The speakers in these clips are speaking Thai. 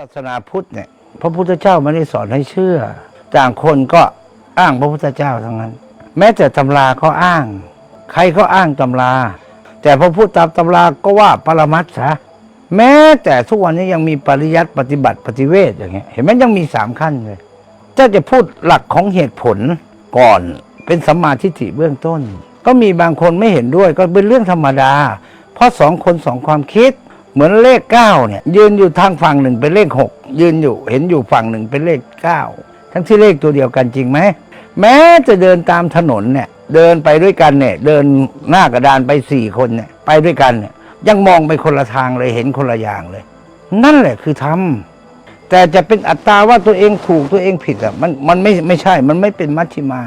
ศาสนาพุทธเนี่ยพระพุทธเจ้าไม่ได้สอนให้เชื่อ ต่างคนก็อ้างพระพุทธเจ้าทั้งนั้น แม้แต่ตำราก็อ้าง ใครก็อ้างตำรา แต่พอพูดตามตำราก็ว่าปรมัตถ์ซะแม้แต่ทุกวันนี้ยังมีปริยัติปฏิบัติปฏิเวทอย่างเงี้ยเห็นไหมยังมีสามขั้นเลยถ้าจะพูดหลักของเหตุผลก่อนเป็นสัมมาทิฏฐิเบื้องต้น ก็มีบางคนไม่เห็นด้วยก็เป็นเรื่องธรรมดา เพราะสองคนสองความคิด เหมือนเลขเก้าเนี่ย ยืนอยู่ทางฝั่งหนึ่งเป็นเลขหกยืนอยู่เห็นอยู่ฝั่งหนึ่งเป็นเลขเก้าทั้งที่เลขตัวเดียวกันจริงไหมแม้จะเดินตามถนนเนี่ย เดินไปด้วยกันเนี่ย เดินหน้ากระดานไปสี่คนเนี่ย ไปด้วยกันเนี่ย ยังมองไปคนละทางเลยเห็นคนละอย่างเลย นั่นแหละคือธรรมแต่จะเป็นอัตตาว่าตัวเองถูกตัวเองผิดอะมันมันไม่ไม่ใช่ มันไม่เป็นมัชฌิมา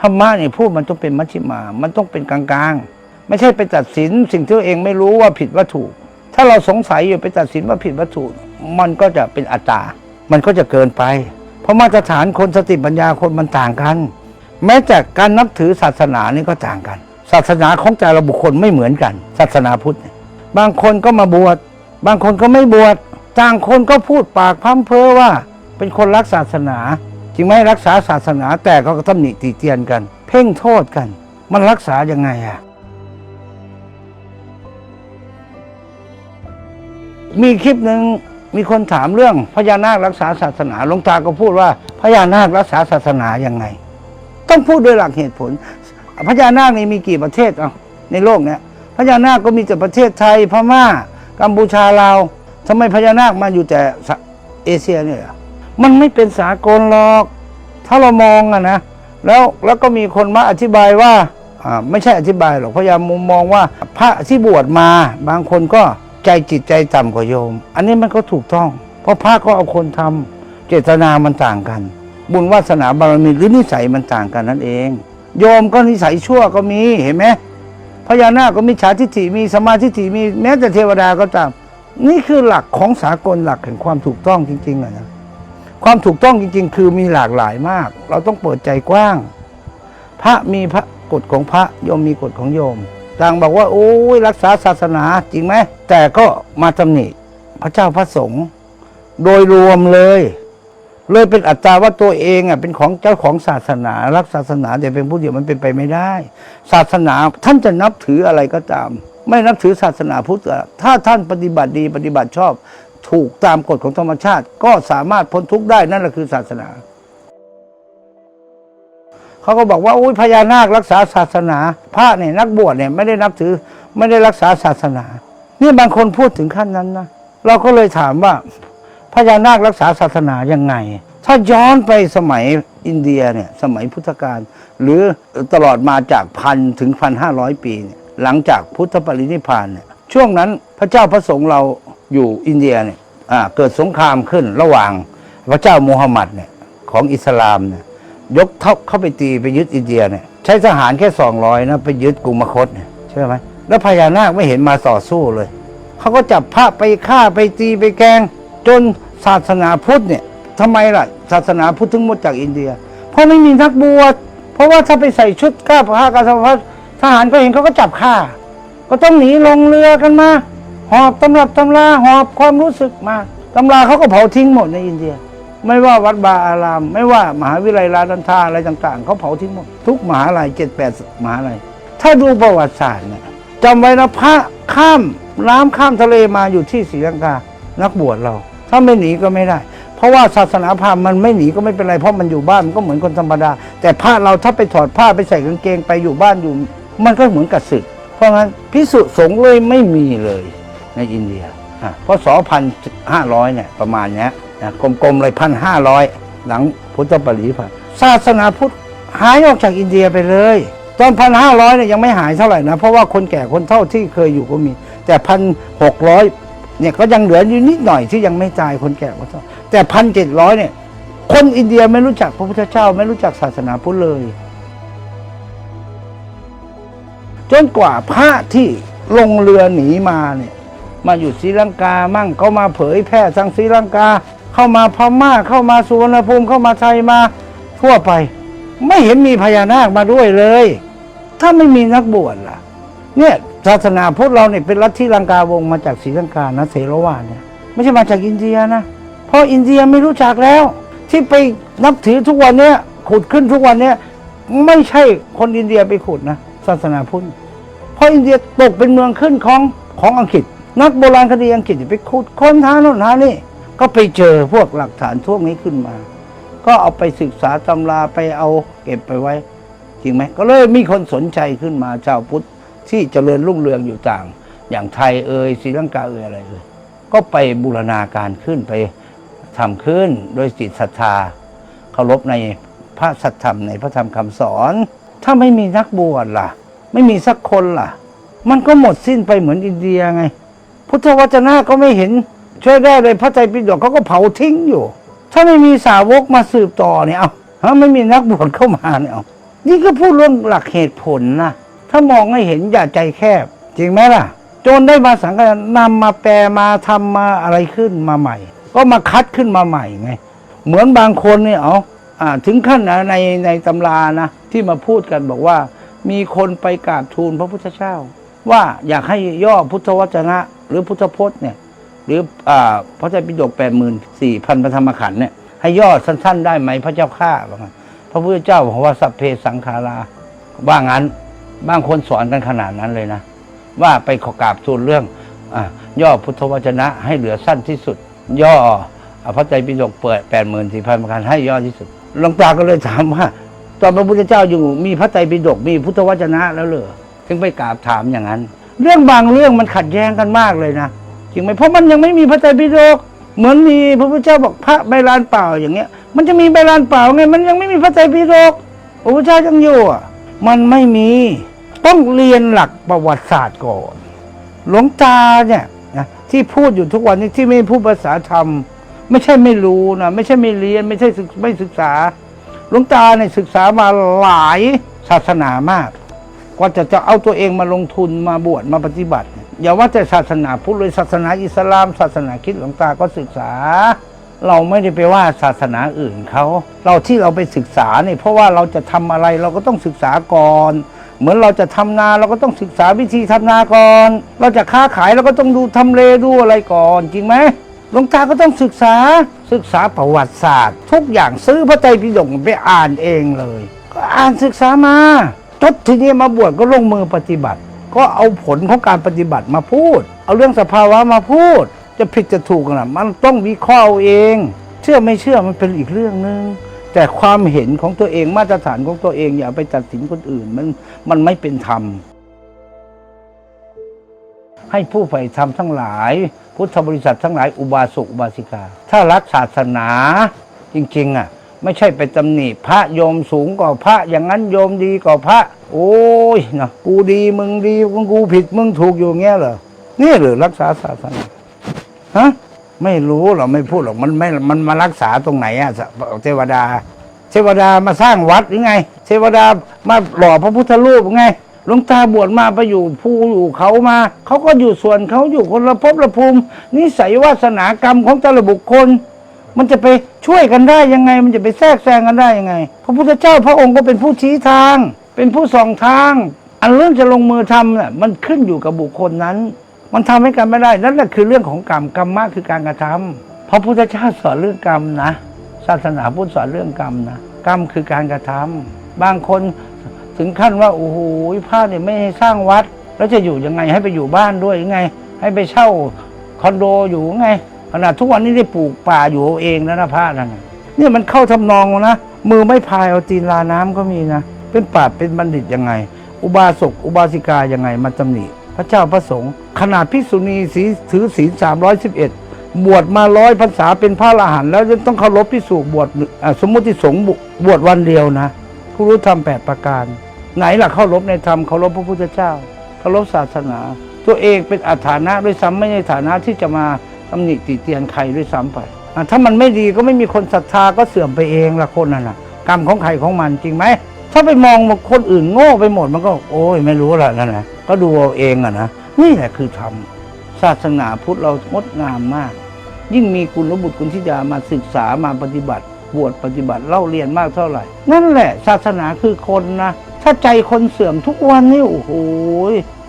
ธรรมะเนี่ยพูดมันต้องเป็นมัชฌิมา มันต้องเป็นกลางๆ ไม่ใช่ไปตัดสินสิ่งที่ตัวเองไม่รู้ว่าผิดว่าถูก ถ้าเราสงสัยอยู่ไปตัดสินว่าผิดว่าถูกมันก็จะเป็นอัตตา มันก็จะเกินไป เพราะมาตรฐานคนสติปัญญาคนมันต่างกัน แม้แต่การนับถือศาสนานี่ก็ต่างกัน ศาสนาของแต่ละบุคคลไม่เหมือนกัน ศาสนาพุทธ บางคนก็มาบวช บางคนก็ไม่บวช ต่างคนก็พูดปากพร่ำเพ้อว่า เป็นคนรักศาสนา จริงไหมรักษาศาสนาแต่ก็ตำหนิติเตียนกัน เพ่งโทษกัน มันรักษายังไงอะ มีคลิปหนึ่งมีคนถามเรื่องพญานาครักษาศาสนาหลวงตาก็พูดว่าพญานาครักษาศาสนายังไง ต้องพูดด้วยหลักเหตุผล พญานาคนี่มีกี่ประเทศเอาในโลกเนี้ยพญานาคก็มีแต่ประเทศไทยพม่า กัมพูชาลาวทำไมพญานาคมาอยู่แต่เอเชียเนี่ยมันไม่เป็นสากลหรอก ถ้าเรามองอะนะแล้วแล้วก็มีคนมาอธิบายว่าอ่าไม่ใช่อธิบายหรอกพยายามมุมมองว่าพระที่บวชมาบางคนก็ ใจจิตใจต่ำกว่าโยม อันนี้มันก็ถูกต้อง เพราะพระก็เอาคนทำเจตนามันต่างกัน บุญวาสนาบารมีหรือนิสัยมันต่างกันนั่นเอง โยมก็นิสัยชั่วก็มีเห็นไหมพญานาคก็มีฉาทิฏฐิมีสมาธิฏฐิมีแม้แต่เทวดาก็ตาม นี่คือหลักของสากลหลักแห่งความถูกต้องจริงๆอะนะความถูกต้องจริง ๆ คือมีหลากหลายมาก เราต้องเปิดใจกว้าง พระมีพระกฎของพระโยมมีกฎของโยม ต่างบอกว่าโอ้ยรักษาศาสนาจริงไหม แต่ก็มาตำหนิพระเจ้าพระสงฆ์โดยรวมเลย เลยเป็นอัตราว่าตัวเองอะเป็นของเจ้าของศาสนา รักศาสนาแต่เป็นผู้เดียวมันเป็นไปไม่ได้ ศาสนาท่านจะนับถืออะไรก็ตาม ไม่นับถือศาสนาพุทธถ้าท่านปฏิบัติดีปฏิบัติชอบ ถูกตามกฎของธรรมชาติ ก็สามารถพ้นทุกข์ได้นั่นแหละคือศาสนา เขาก็บอกว่าอุ้ยพญานาครักษาศาสนา พระเนี่ยนักบวชเนี่ยไม่ได้นับถือไม่ได้รักษาศาสนา นี่บางคนพูดถึงขั้นนั้นนะเราก็เลยถามว่าพญานาครักษาศาสนายังไง ถ้าย้อนไปสมัยอินเดียเนี่ยสมัยพุทธกาลหรือตลอดมาจากพันถึงพันห้าร้อยปีเนี่ยหลังจากพุทธปรินิพานเนี่ยช่วงนั้นพระเจ้าพระสงฆ์เราอยู่อินเดียเนี่ยเกิดสงครามขึ้นระหว่างพระเจ้ามูฮัมหมัดเนี่ยของอิสลามเนี่ย ยกทัพเข้าไปตีไปยึดอินเดียเนี่ยใช้ทหารแค่สองร้อยนะไปยึดกรุงมคตใช่ไหมแล้วพญานาคไม่เห็นมาต่อสู้เลยเขาก็จับพระไปฆ่าไปตีไปแกง จนศาสนาพุทธเนี่ยทำไมล่ะ ศาสนาพุทธถึงหมดจากอินเดีย เพราะไม่มีนักบวชเพราะว่าถ้าไปใส่ชุดกล้าผ้ากาสาวพัดทหารก็เห็นเขาก็จับฆ่า ก็ต้องหนีลงเรือกันมาหอบตำรับตำราหอบความรู้สึกมาตำราเขาก็เผาทิ้งหมดในอินเดีย ไม่ว่าวัดบาอาราม ไม่ว่ามหาวิทยาลัยราดันทาอะไรต่าง ๆเขาเผาทิ้งหมดทุกมหาลัยเจ็ดแปดมหาลัยถ้าดูประวัติศาสตร์เนี่ยจำไว้นะพระข้ามน้ำข้ามทะเลมาอยู่ที่ศรีลังกานักบวชเรา ถ้าไม่หนีก็ไม่ได้ เพราะว่าศาสนาพราหมณ์มันไม่หนีก็ไม่เป็นไรเพราะมันอยู่บ้านมันก็เหมือนคนธรรมดา แต่พระเราถ้าไปถอดผ้าไปใส่กางเกงไปอยู่บ้านอยู่ มันก็เหมือนกับศึก เพราะงั้นพิสุสงฆ์เลยไม่มีเลยในอินเดียอะเพราะสองพันห้าร้อยเนี่ยประมาณเนี้ย กลมๆเลยพันห้าร้อยหลังพุทธปรินิพพานศาสนาพุทธหายออกจากอินเดียไปเลย ตอนพันห้าร้อยเนี่ยยังไม่หายเท่าไหร่นะ เพราะว่าคนแก่คนเฒ่าที่เคยอยู่ก็มี แต่พันหกร้อยเนี่ยก็ยังเหลืออยู่นิดหน่อยที่ยังไม่ตายคนแก่คนเฒ่าแต่พันเจ็ดร้อยเนี่ย คนอินเดียไม่รู้จักพระพุทธเจ้า ไม่รู้จักศาสนาพุทธเลย จนกว่าพระที่ลงเรือหนีมาเนี่ยมาอยู่ศรีลังกามั่งเขามาเผยแพร่ทางศรีลังกา เข้ามาพม่าเข้ามาสุวรรณภูมิเข้ามาไทยมาทั่วไป ไม่เห็นมีพญานาคมาด้วยเลย ถ้าไม่มีนักบวชล่ะ เนี่ยศาสนาพุทธเราเนี่ยเป็นลัทธิลังกาวงมาจากศรีลังกานะเสรวาเนี่ยไม่ใช่มาจากอินเดียนะเพราะอินเดียไม่รู้จักแล้ว ที่ไปนับถือทุกวันเนี้ยขุดขึ้นทุกวันเนี้ยไม่ใช่คนอินเดียไปขุดนะศาสนาพุทธเพราะอินเดียตกเป็นเมืองขึ้นของของอังกฤษ นักโบราณคดีอังกฤษไปขุดค้นหาโน่นหานี่ ก็ไปเจอพวกหลักฐานพวกนี้ขึ้นมา ก็เอาไปศึกษาตำราไปเอาเก็บไปไว้ จริงไหมก็เลยมีคนสนใจขึ้นมาชาวพุทธที่เจริญรุ่งเรืองอยู่ต่าง อย่างไทยเอ่ยศรีลังกาเอ่ยอะไรเอ่ยก็ไปบูรณาการขึ้นไปทำขึ้นโดยจิตศรัทธาเคารพในพระสัทธรรมในพระธรรมคำสอน ถ้าไม่มีนักบวชล่ะ ไม่มีสักคนล่ะ มันก็หมดสิ้นไปเหมือนอินเดียไง พุทธวจนะก็ไม่เห็น ช่วยได้เลยพระไตรปิฎกเขาก็เผาทิ้งอยู่ ถ้าไม่มีสาวกมาสืบต่อเนี่ยเอาฮะไม่มีนักบวชเข้ามาเนี่ยเอานี่ก็พูดเรื่องหลักเหตุผลนะถ้ามองให้เห็นอย่าใจแคบ จริงไหมล่ะ โจนได้มาสังกัดนำมาแปลมาทำมาอะไรขึ้นมาใหม่ ก็มาคัดขึ้นมาใหม่ไง เหมือนบางคนเนี่ยเอาอ่าถึงขั้นนะในในตำรานะ ที่มาพูดกันบอกว่า มีคนไปกราบทูลพระพุทธเจ้า ว่าอยากให้ย่อพุทธวจนะ หรือพุทธพจน์เนี่ย หรืออ่าพระไตรปิฎกแปดหมื่นสี่พันพระธรรมขันธ์เนี่ยให้ย่อสั้น ๆ ได้ไหมพระเจ้าข้าว่างั้นพระพุทธเจ้าบอกว่าสัพเพสังขาราว่างั้นบางคนสอนกันขนาดนั้นเลยนะ ว่าไปขอกราบทูลเรื่องอะย่อพุทธวจนะให้เหลือสั้นที่สุด ย่ออะพระไตรปิฎกเปิดแปดหมื่นสี่พันประการให้ย่อที่สุดหลวงตาก็เลยถามว่า ตอนพระพุทธเจ้าอยู่มีพระไตรปิฎกมีพุทธวจนะแล้วเหรอถึงไปกราบถามอย่างนั้น เรื่องบางเรื่องมันขัดแย้งกันมากเลยนะ จริงไหมเพราะมันยังไม่มีพระไตรปิฎกเหมือนมีพระพุทธเจ้าบอกพระใบลานเปล่าอย่างเงี้ย มันจะมีใบลานเปล่าไงมันยังไม่มีพระไตรปิฎกพระพุทธเจ้ายังอยู่อะมันไม่มีต้องเรียนหลักประวัติศาสตร์ก่อน หลวงตาเนี่ยนะที่พูดอยู่ทุกวันนี้ที่ไม่พูดภาษาธรรม ไม่ใช่ไม่รู้นะไม่ใช่ไม่เรียนไม่ใช่ศึกไม่ศึกษา หลวงตาเนี่ยศึกษามาหลายศาสนามากกว่าจะจะเอาตัวเองมาลงทุนมาบวชมาปฏิบัติ อย่าว่าแต่ศาสนาพุทธเลยศาสนาอิสลาม ศาสนาคิดหลวงตาก็ศึกษา เราไม่ได้ไปว่าศาสนาอื่นเขาเราที่เราไปศึกษาเนี่ยเพราะว่าเราจะทำอะไรเราก็ต้องศึกษาก่อน เหมือนเราจะทำนาเราก็ต้องศึกษาวิธีทำนาก่อน เราจะค้าขายเราก็ต้องดูทำเลดูอะไรก่อน จริงไหมหลวงตาก็ต้องศึกษาศึกษาประวัติศาสตร์ ทุกอย่างซื้อพระไตรปิฎกไปอ่านเองเลย ก็อ่านศึกษามาจดทีนี้มาบวชก็ลงมือปฏิบัติ ก็เอาผลของการปฏิบัติมาพูด เอาเรื่องสภาวะมาพูด จะผิดจะถูกนะมันต้องวิเคราะห์เอง เชื่อไม่เชื่อมันเป็นอีกเรื่องหนึ่งแต่ความเห็นของตัวเองมาตรฐานของตัวเองอย่าไปตัดสินคนอื่นมันมันไม่เป็นธรรม ให้ผู้ใฝ่ธรรมทั้งหลาย พุทธบริษัททั้งหลายอุบาสกอุบาสิกา ถ้ารักศาสนาจริงๆอะ ไม่ใช่ไปตำหนิพระโยมสูงกว่าพระอย่างนั้นโยมดีกว่าพระ โอ้ยนะกูดีมึงดีมึงกูผิดมึงถูกอยู่งเงี้ยเหรอนี่หรือรักษาศาสนาฮะไม่รู้หรอกไม่พูดหรอกมันไม่มันมารักษาตรงไหนอะเทวดา เทวดามาสร้างวัดหรือไง เทวดามาหล่อพระพุทธรูปไงหลวงตาบวชมาไปอยู่ภูอยู่เขามาเขาก็อยู่ส่วนเขาอยู่คนละภพละภูมินิสัยวาสนากรรมของแต่ละบุคคล มันจะไปช่วยกันได้ยังไง มันจะไปแทรกแซงกันได้ยังไง พระพุทธเจ้าพระองค์ก็เป็นผู้ชี้ทาง เป็นผู้ส่องทาง อันเรื่องจะลงมือทำน่ะมันขึ้นอยู่กับบุคคลนั้น มันทำให้กันไม่ได้นั่นแหละคือเรื่องของกรรมกรรมะคือการกระทำพระพุทธเจ้าสอนเรื่องกรรมนะ ศาสนาพุทธสอนเรื่องกรรมนะกรรมคือการกระทำบางคนถึงขั้นว่าโอ้โหพระเนี่ยไม่ให้สร้างวัด แล้วจะอยู่ยังไงให้ไปอยู่บ้านด้วยยังไง ให้ไปเช่าคอนโดอยู่ไง ขนาดทุกวันนี้ได้ปลูกป่าอยู่เอาเองแล้วนะพระนั่นน่ะเนี่ยมันเข้าทำนองนะมือไม่พายเอาตีนลาน้ำก็มีนะ เป็นปราดเป็นบัณฑิตยังไง อุบาสกอุบาสิกายังไงมาตำหนิพระเจ้าพระสงฆ์ขนาดภิกษุณีสีถือศีลสามร้อยสิบเอ็ดบวชมาร้อยพรรษาเป็นพระอรหันต์แล้วยังต้องเคารพพิสูจบวชสมมติสงฆ์บวชวันเดียวนะผู้รู้ธรรมแปดประการ ไหนล่ะเคารพในธรรมเคารพพระพุทธเจ้าเคารพศาสนา ตัวเองเป็นอาฐานะด้วยซ้ำไม่ในฐานะที่จะมา ตำหนิติเตียนใครด้วยซ้ำไป ถ้ามันไม่ดีก็ไม่มีคนศรัทธาก็เสื่อมไปเองละคนนั่นน่ะ กรรมของใครของมันจริงไหม ถ้าไปมองว่าคนอื่นโง่ไปหมดมันก็ โอ้ยไม่รู้ละนั่นนะก็ดูเอาเองอะนะนี่แหละคือธรรมศาสนาพุทธเรางดงามมาก ยิ่งมีคุณบุตรคุณธิดามาศึกษามาปฏิบัติบวชปฏิบัติเล่าเรียนมากเท่าไหร่ นั่นแหละ ศาสนาคือคนนะ ถ้าใจคนเสื่อมทุกวันนี่โอ้โห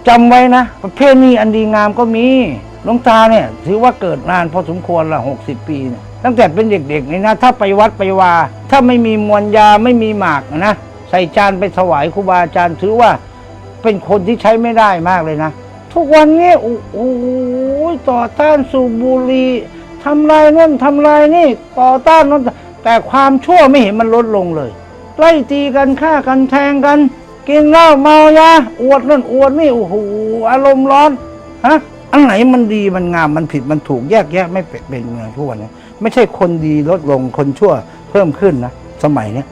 จำไว้นะ ประเภทนี้อันดีงามก็มี หลวงตาเนี่ยถือว่าเกิดนานพอสมควรละหกสิบปีเนี่ยตั้งแต่เป็นเด็กๆนี่นะถ้าไปวัดไปวา ถ้าไม่มีมวลยาไม่มีหมากนะใส่จานไปถวายครูบาอาจารย์ถือว่าเป็นคนที่ใช้ไม่ได้มากเลยนะ ทุกวันนี้โอ้โหต่อต้านสูบบุหรี่ทำลายนั่นทำลายนี่ต่อต้านนั่นแต่ความชั่วไม่เห็นมันลดลงเลยไล่ตีกันฆ่ากันแทงกัน กินเหล้าเมายาอวดนั่นอวดนี่โอ้โหอารมณ์ร้อนฮะ อันไหนมันดีมันงามมันผิดมันถูกแยกแยะไม่เป็นเมืองทุกวันนี้ไม่ใช่คนดีลดลงคนชั่วเพิ่มขึ้นนะสมัยเนี้ย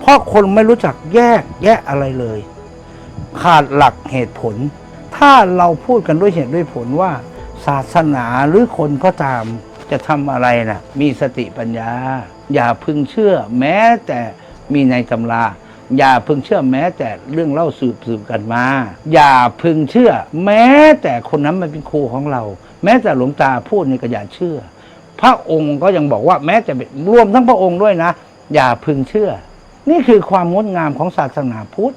เพราะคนไม่รู้จักแยกแยะอะไรเลย ขาดหลักเหตุผล ถ้าเราพูดกันด้วยเหตุด้วยผลว่า ศาสนาหรือคนก็ตามจะทำอะไรน่ะ มีสติปัญญา อย่าพึงเชื่อ แม้แต่มีในตำรา อย่าพึงเชื่อแม้แต่เรื่องเล่าสืบสืบกันมา อย่าพึงเชื่อ แม้แต่คนนั้นมันเป็นครูของเรา แม้แต่หลวงตาพูดนี่ก็อย่าเชื่อ พระองค์ก็ยังบอกว่าแม้จะเป็นรวมทั้งพระองค์ด้วยนะ อย่าพึงเชื่อ นี่คือความงดงามของศาสนาพุทธ